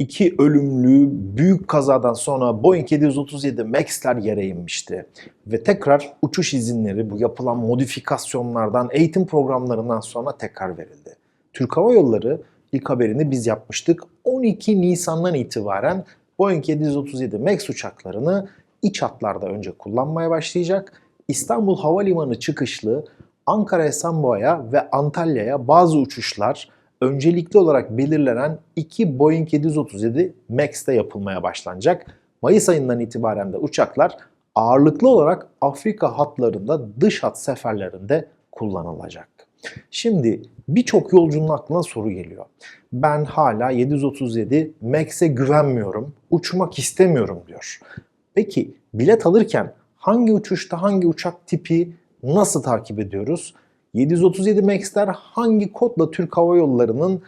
iki ölümlü büyük kazadan sonra Boeing 737 Max'ler yere inmişti. Ve tekrar uçuş izinleri bu yapılan modifikasyonlardan, eğitim programlarından sonra tekrar verildi. Türk Hava Yolları ilk haberini biz yapmıştık. 12 Nisan'dan itibaren Boeing 737 Max uçaklarını iç hatlarda önce kullanmaya başlayacak. İstanbul Havalimanı çıkışlı Ankara Esenboğa'ya ve Antalya'ya bazı uçuşlar öncelikli olarak belirlenen iki Boeing 737 Max'te yapılmaya başlanacak. Mayıs ayından itibaren de uçaklar ağırlıklı olarak Afrika hatlarında dış hat seferlerinde kullanılacak. Şimdi birçok yolcunun aklına soru geliyor. Ben hala 737 Max'e güvenmiyorum, uçmak istemiyorum diyor. Peki bilet alırken hangi uçuşta hangi uçak tipi nasıl takip ediyoruz? 737 Max'ler hangi kodla Türk Hava Yolları'nın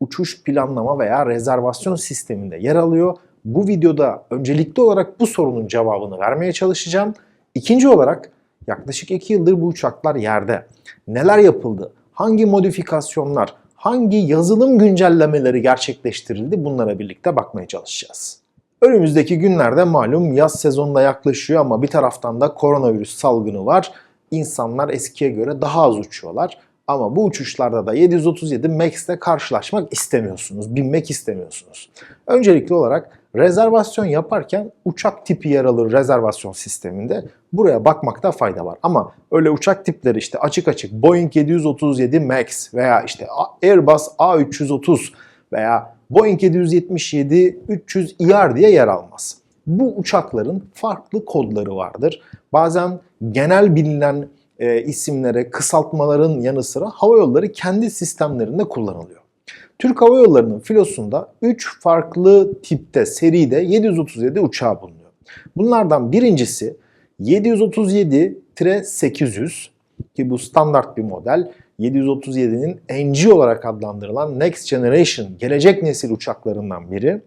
uçuş planlama veya rezervasyon sisteminde yer alıyor? Bu videoda öncelikli olarak bu sorunun cevabını vermeye çalışacağım. İkinci olarak yaklaşık 2 yıldır bu uçaklar yerde. Neler yapıldı? Hangi modifikasyonlar, hangi yazılım güncellemeleri gerçekleştirildi? Bunlara birlikte bakmaya çalışacağız. Önümüzdeki günlerde malum yaz sezonuna yaklaşıyor ama bir taraftan da koronavirüs salgını var. İnsanlar eskiye göre daha az uçuyorlar. Ama bu uçuşlarda da 737 Max'te karşılaşmak istemiyorsunuz, binmek istemiyorsunuz. Öncelikli olarak rezervasyon yaparken uçak tipi yer alır rezervasyon sisteminde. Buraya bakmakta fayda var. Ama öyle uçak tipleri işte açık açık Boeing 737 Max veya işte Airbus A330 veya Boeing 777 300 ER diye yer almaz. Bu uçakların farklı kodları vardır. Bazen genel bilinen e, isimlere, kısaltmaların yanı sıra hava yolları kendi sistemlerinde kullanılıyor. Türk Hava Yolları'nın filosunda 3 farklı tipte, seride 737 uçağı bulunuyor. Bunlardan birincisi 737-800 ki bu standart bir model. 737'nin NG olarak adlandırılan Next Generation, gelecek nesil uçaklarından biri.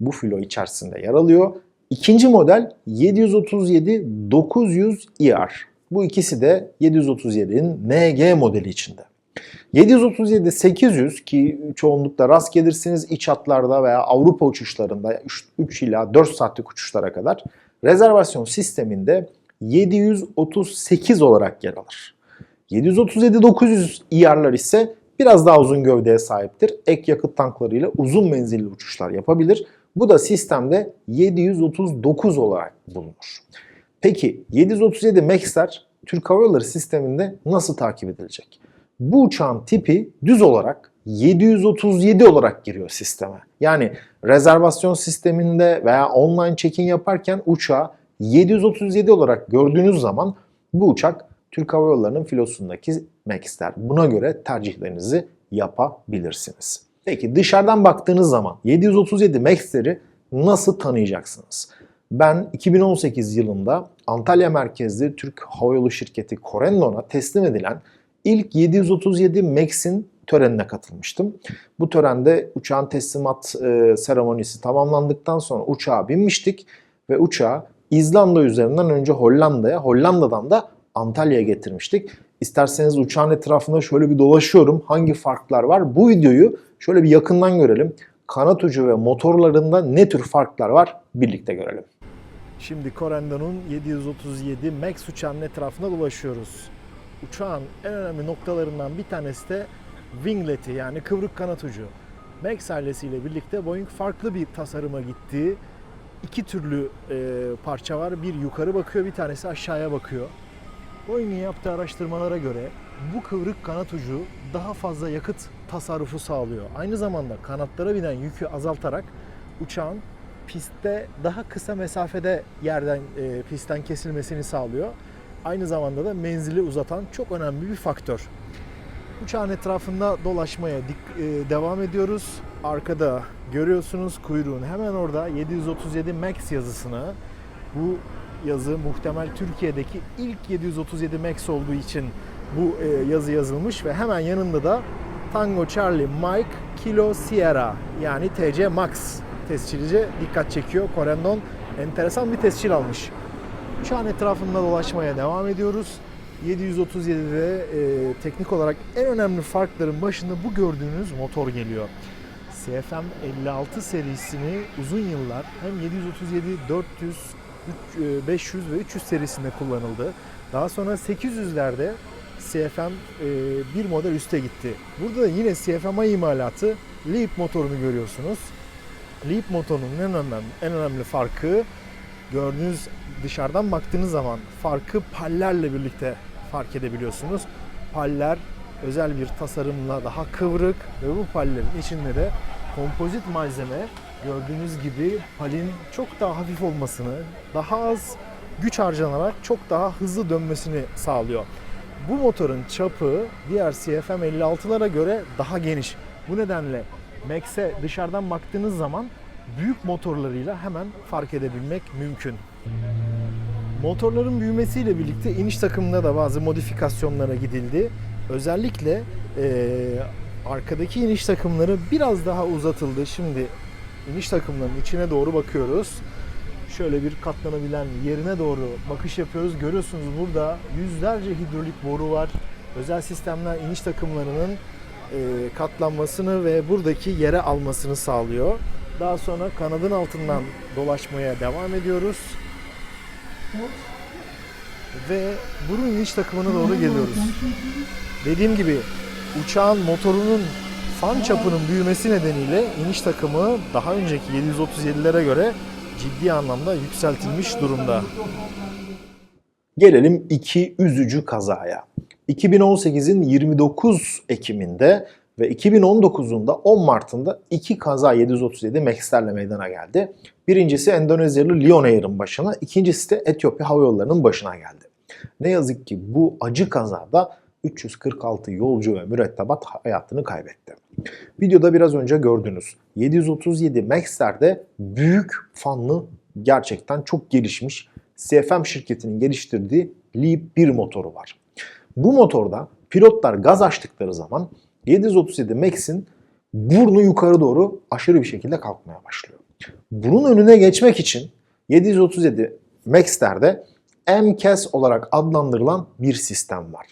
Bu filo içerisinde yer alıyor. İkinci model 737-900ER. Bu ikisi de 737'nin NG modeli içinde. 737-800 ki çoğunlukla rast gelirsiniz iç hatlarda veya Avrupa uçuşlarında 3 ila 4 saatlik uçuşlara kadar rezervasyon sisteminde 738 olarak yer alır. 737-900 ER'lar ise biraz daha uzun gövdeye sahiptir. Ek yakıt tanklarıyla uzun menzilli uçuşlar yapabilir. Bu da sistemde 739 olarak bulunur. Peki 737 Max'ler Türk Hava Yolları sisteminde nasıl takip edilecek? Bu uçağın tipi düz olarak 737 olarak giriyor sisteme. Yani rezervasyon sisteminde veya online check-in yaparken uçağı 737 olarak gördüğünüz zaman bu uçak Türk Hava Yolları'nın filosundaki Max'ler. Buna göre tercihlerinizi yapabilirsiniz. Peki dışarıdan baktığınız zaman 737 Max'leri nasıl tanıyacaksınız? Ben 2018 yılında Antalya merkezli Türk Havayolu şirketi Corendon'a teslim edilen ilk 737 Max'in törenine katılmıştım. Bu törende uçağın teslimat e, seremonisi tamamlandıktan sonra uçağa binmiştik ve uçağı İzlanda üzerinden önce Hollanda'ya, Hollanda'dan da Antalya'ya getirmiştik. İsterseniz uçağın etrafında şöyle bir dolaşıyorum. Hangi farklar var? Bu videoyu şöyle bir yakından görelim. Kanat ucu ve motorlarında ne tür farklar var? Birlikte görelim. Şimdi Corendon'un 737 Max uçağının etrafında dolaşıyoruz. Uçağın en önemli noktalarından bir tanesi de winglet'i yani kıvrık kanat ucu. Max ailesiyle birlikte Boeing farklı bir tasarıma gittiği iki türlü e, parça var. Bir yukarı bakıyor, bir tanesi aşağıya bakıyor. Boeing'in yaptığı araştırmalara göre bu kıvrık kanat ucu daha fazla yakıt tasarrufu sağlıyor. Aynı zamanda kanatlara binen yükü azaltarak uçağın pistte daha kısa mesafede yerden e, pistten kesilmesini sağlıyor. Aynı zamanda da menzili uzatan çok önemli bir faktör. Uçağın etrafında dolaşmaya dik, e, devam ediyoruz. Arkada görüyorsunuz kuyruğun hemen orada 737 Max yazısını. Bu yazı muhtemel Türkiye'deki ilk 737 Max olduğu için bu e, yazı yazılmış ve hemen yanında da Tango Charlie Mike Kilo Sierra yani TC Max tescilici dikkat çekiyor. Corendon enteresan bir tescil almış. Uçağın etrafında dolaşmaya devam ediyoruz. 737'de e, teknik olarak en önemli farkların başında bu gördüğünüz motor geliyor. CFM 56 serisini uzun yıllar hem 737, 400, üç- e, 500 ve 300 serisinde kullanıldı. Daha sonra 800'lerde CFM e, bir model üste gitti. Burada da yine CFM'a imalatı Leap motorunu görüyorsunuz. Leap motorunun en önemli, en önemli farkı gördüğünüz dışarıdan baktığınız zaman farkı pallerle birlikte fark edebiliyorsunuz. Paller özel bir tasarımla daha kıvrık ve bu pallerin içinde de kompozit malzeme gördüğünüz gibi palin çok daha hafif olmasını, daha az güç harcanarak çok daha hızlı dönmesini sağlıyor. Bu motorun çapı diğer CFM 56'lara göre daha geniş. Bu nedenle Max'e dışarıdan baktığınız zaman büyük motorlarıyla hemen fark edebilmek mümkün. Motorların büyümesiyle birlikte iniş takımında da bazı modifikasyonlara gidildi. Özellikle eee, arkadaki iniş takımları biraz daha uzatıldı. Şimdi iniş takımlarının içine doğru bakıyoruz. Şöyle bir katlanabilen yerine doğru bakış yapıyoruz. Görüyorsunuz burada yüzlerce hidrolik boru var. Özel sistemler iniş takımlarının eee, katlanmasını ve buradaki yere almasını sağlıyor. Daha sonra kanadın altından dolaşmaya devam ediyoruz. Ve burun iniş takımına doğru geliyoruz. Dediğim gibi uçağın motorunun fan çapının büyümesi nedeniyle iniş takımı daha önceki 737'lere göre ciddi anlamda yükseltilmiş durumda. Gelelim iki üzücü kazaya. 2018'in 29 Ekim'inde ve 2019'un da 10 Mart'ında iki kaza 737 Max'lerle meydana geldi. Birincisi Endonezyalı Lion Air'ın başına, ikincisi de Etiyopya Hava Yolları'nın başına geldi. Ne yazık ki bu acı kazada 346 yolcu ve mürettebat hayatını kaybetti. Videoda biraz önce gördünüz. 737 Max'lerde büyük fanlı gerçekten çok gelişmiş CFM şirketinin geliştirdiği Leap 1 motoru var. Bu motorda pilotlar gaz açtıkları zaman 737 Max'in burnu yukarı doğru aşırı bir şekilde kalkmaya başlıyor. Bunun önüne geçmek için 737 Max'lerde MCAS olarak adlandırılan bir sistem var.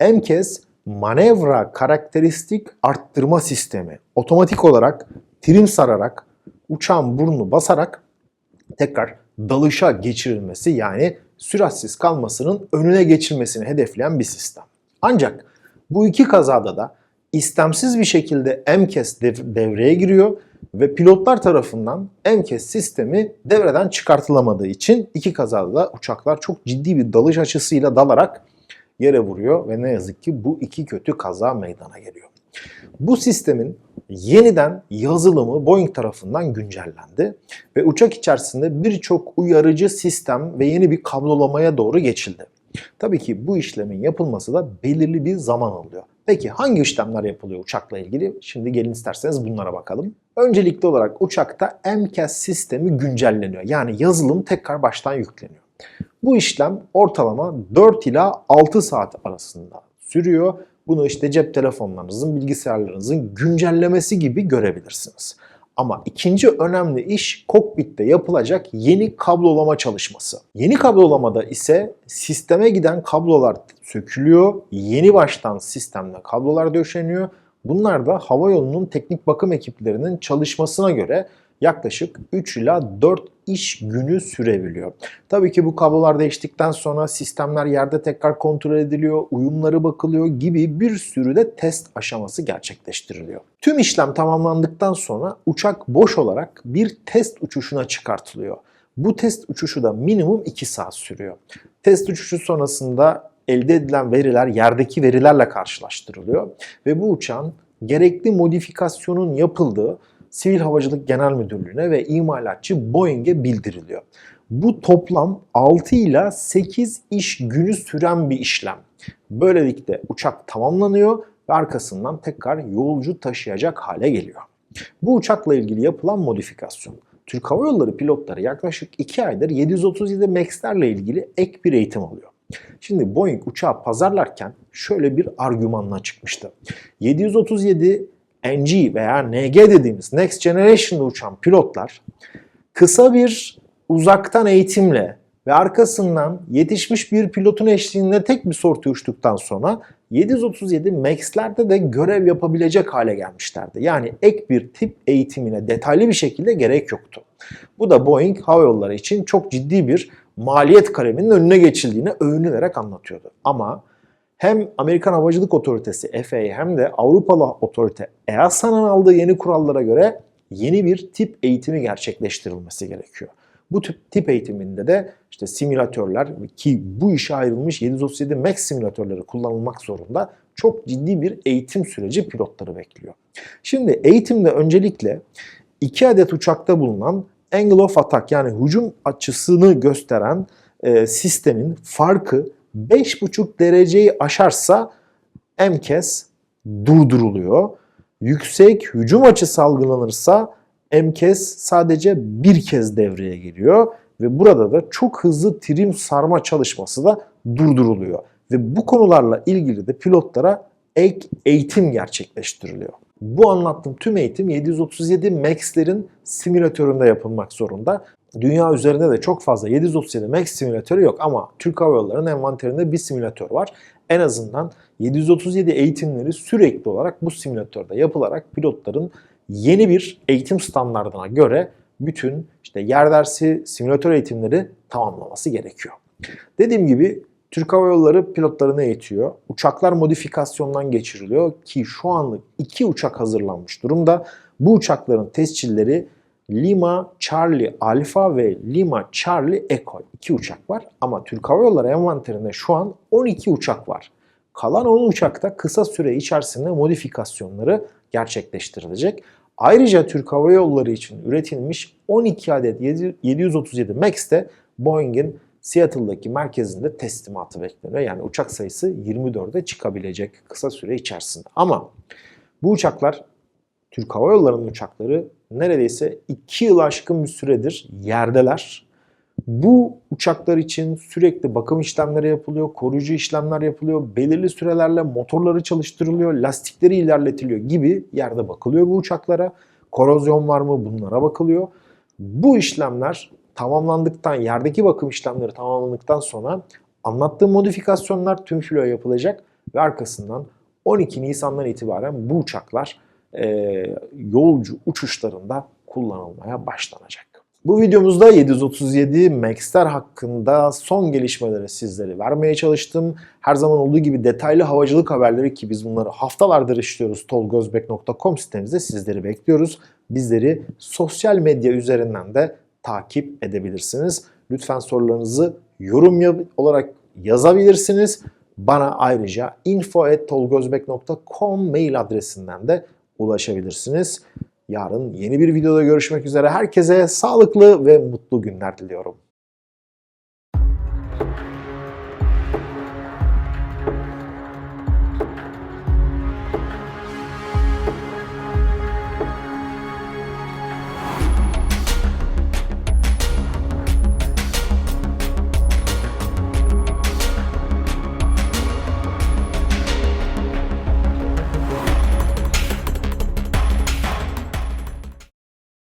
MCAS manevra karakteristik arttırma sistemi. Otomatik olarak trim sararak uçağın burnunu basarak tekrar dalışa geçirilmesi yani süratsiz kalmasının önüne geçilmesini hedefleyen bir sistem. Ancak bu iki kazada da istemsiz bir şekilde dev- devreye giriyor ve pilotlar tarafından MCAS sistemi devreden çıkartılamadığı için iki kazada da uçaklar çok ciddi bir dalış açısıyla dalarak yere vuruyor ve ne yazık ki bu iki kötü kaza meydana geliyor. Bu sistemin yeniden yazılımı Boeing tarafından güncellendi ve uçak içerisinde birçok uyarıcı sistem ve yeni bir kablolamaya doğru geçildi. Tabii ki bu işlemin yapılması da belirli bir zaman alıyor. Peki hangi işlemler yapılıyor uçakla ilgili? Şimdi gelin isterseniz bunlara bakalım. Öncelikli olarak uçakta MCAS sistemi güncelleniyor. Yani yazılım tekrar baştan yükleniyor. Bu işlem ortalama 4 ila 6 saat arasında sürüyor. Bunu işte cep telefonlarınızın, bilgisayarlarınızın güncellemesi gibi görebilirsiniz. Ama ikinci önemli iş kokpitte yapılacak yeni kablolama çalışması. Yeni kablolamada ise sisteme giden kablolar sökülüyor, yeni baştan sistemle kablolar döşeniyor. Bunlar da havayolunun teknik bakım ekiplerinin çalışmasına göre yaklaşık 3 ila 4 iş günü sürebiliyor. Tabii ki bu kablolar değiştikten sonra sistemler yerde tekrar kontrol ediliyor, uyumları bakılıyor gibi bir sürü de test aşaması gerçekleştiriliyor. Tüm işlem tamamlandıktan sonra uçak boş olarak bir test uçuşuna çıkartılıyor. Bu test uçuşu da minimum 2 saat sürüyor. Test uçuşu sonrasında elde edilen veriler yerdeki verilerle karşılaştırılıyor ve bu uçağın gerekli modifikasyonun yapıldığı Sivil Havacılık Genel Müdürlüğü'ne ve imalatçı Boeing'e bildiriliyor. Bu toplam 6 ile 8 iş günü süren bir işlem. Böylelikle uçak tamamlanıyor ve arkasından tekrar yolcu taşıyacak hale geliyor. Bu uçakla ilgili yapılan modifikasyon. Türk Hava Yolları pilotları yaklaşık 2 aydır 737 MAX'lerle ilgili ek bir eğitim alıyor. Şimdi Boeing uçağı pazarlarken şöyle bir argümanla çıkmıştı. 737 NG veya NG dediğimiz Next Generation'da uçan pilotlar kısa bir uzaktan eğitimle ve arkasından yetişmiş bir pilotun eşliğinde tek bir sortu uçtuktan sonra 737 MAX'lerde de görev yapabilecek hale gelmişlerdi. Yani ek bir tip eğitimine detaylı bir şekilde gerek yoktu. Bu da Boeing Hava Yolları için çok ciddi bir maliyet kaleminin önüne geçildiğini övünülerek anlatıyordu. Ama hem Amerikan Havacılık Otoritesi FAA hem de Avrupalı otorite EASA'nın aldığı yeni kurallara göre yeni bir tip eğitimi gerçekleştirilmesi gerekiyor. Bu tip, tip eğitiminde de işte simülatörler ki bu işe ayrılmış 737 MAX simülatörleri kullanılmak zorunda çok ciddi bir eğitim süreci pilotları bekliyor. Şimdi eğitimde öncelikle iki adet uçakta bulunan angle of attack yani hücum açısını gösteren e, sistemin farkı 5,5 dereceyi aşarsa MCAS durduruluyor. Yüksek hücum açısı algılanırsa MCAS sadece bir kez devreye giriyor ve burada da çok hızlı trim sarma çalışması da durduruluyor. Ve bu konularla ilgili de pilotlara ek eğitim gerçekleştiriliyor. Bu anlattığım tüm eğitim 737 MAX'lerin simülatöründe yapılmak zorunda. Dünya üzerinde de çok fazla 737 MAX simülatörü yok ama Türk Hava Yolları'nın envanterinde bir simülatör var. En azından 737 eğitimleri sürekli olarak bu simülatörde yapılarak pilotların yeni bir eğitim standartına göre bütün işte yer dersi, simülatör eğitimleri tamamlaması gerekiyor. Dediğim gibi Türk Hava Yolları pilotlarını eğitiyor. Uçaklar modifikasyondan geçiriliyor ki şu anlık iki uçak hazırlanmış durumda. Bu uçakların tescilleri Lima Charlie Alpha ve Lima Charlie Echo iki uçak var. Ama Türk Hava Yolları envanterinde şu an 12 uçak var. Kalan 10 uçakta kısa süre içerisinde modifikasyonları gerçekleştirilecek. Ayrıca Türk Hava Yolları için üretilmiş 12 adet 737 MAX de Boeing'in Seattle'daki merkezinde teslimatı bekleniyor. Yani uçak sayısı 24'e çıkabilecek kısa süre içerisinde. Ama bu uçaklar Türk Hava Yolları'nın uçakları neredeyse 2 yıl aşkın bir süredir yerdeler. Bu uçaklar için sürekli bakım işlemleri yapılıyor, koruyucu işlemler yapılıyor, belirli sürelerle motorları çalıştırılıyor, lastikleri ilerletiliyor gibi yerde bakılıyor bu uçaklara. Korozyon var mı bunlara bakılıyor. Bu işlemler tamamlandıktan, yerdeki bakım işlemleri tamamlandıktan sonra anlattığım modifikasyonlar tüm filoya yapılacak ve arkasından 12 Nisan'dan itibaren bu uçaklar e, yolcu uçuşlarında kullanılmaya başlanacak. Bu videomuzda 737 MAX'ler hakkında son gelişmeleri sizlere vermeye çalıştım. Her zaman olduğu gibi detaylı havacılık haberleri ki biz bunları haftalardır işliyoruz tolgozbek.com sitemizde sizleri bekliyoruz. Bizleri sosyal medya üzerinden de takip edebilirsiniz. Lütfen sorularınızı yorum olarak yazabilirsiniz. Bana ayrıca info.tolgozbek.com mail adresinden de ulaşabilirsiniz. Yarın yeni bir videoda görüşmek üzere. Herkese sağlıklı ve mutlu günler diliyorum.